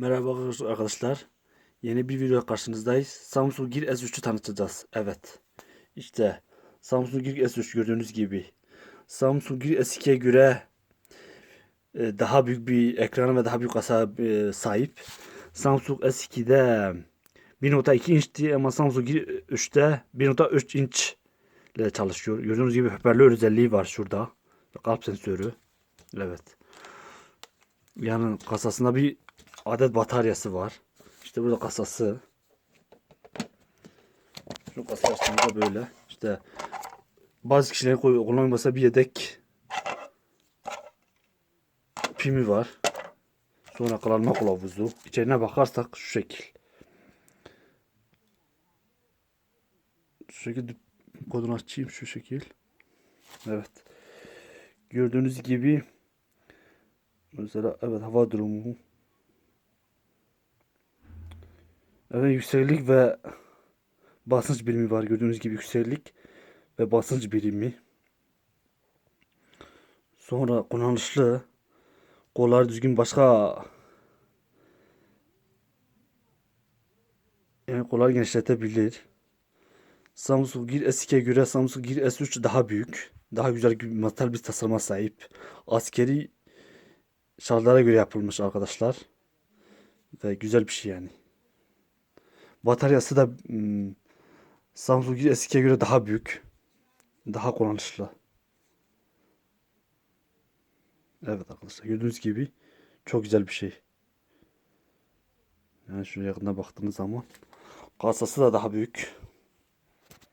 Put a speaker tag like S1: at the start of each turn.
S1: Merhaba arkadaşlar. Yeni bir video karşınızdayız. Samsung Gear S3'ü tanıtacağız. Evet. İşte Samsung Gear S3 gördüğünüz gibi. Samsung Gear S2'ye göre e, daha büyük bir ekranı ve daha büyük kasa e, sahip. Samsung S2'de 1.2 inçti ama Samsung Gear 3'te 1.3 inç ile çalışıyor. Gördüğünüz gibi hoparlör özelliği var şurada. Kalp sensörü. Evet. Yani kasasında bir adet bataryası var. İşte burada kasası. Şu kasa açtığımızda böyle. İşte bazı kişilerin koy- kullanılmasa bir yedek pimi var. Sonra kullanma kılavuzu. İçerine bakarsak şu şekil. Şu şekilde kodunu açayım şu şekil. Evet. Gördüğünüz gibi mesela evet hava durumu Evet yükseklik ve basınç birimi var. Gördüğünüz gibi yükseklik ve basınç birimi. Sonra kullanışlı. Kollar düzgün başka yani kollar genişletebilir. Samsung Gear S2'ye göre Samsung Gear S3 daha büyük. Daha güzel bir metal bir tasarıma sahip. Askeri şartlara göre yapılmış arkadaşlar. Ve güzel bir şey yani. Bataryası da hmm, Samsung S2'ye göre daha büyük. Daha kullanışlı. Evet arkadaşlar gördüğünüz gibi çok güzel bir şey. Yani şöyle yakından baktığınız zaman kasası da daha büyük.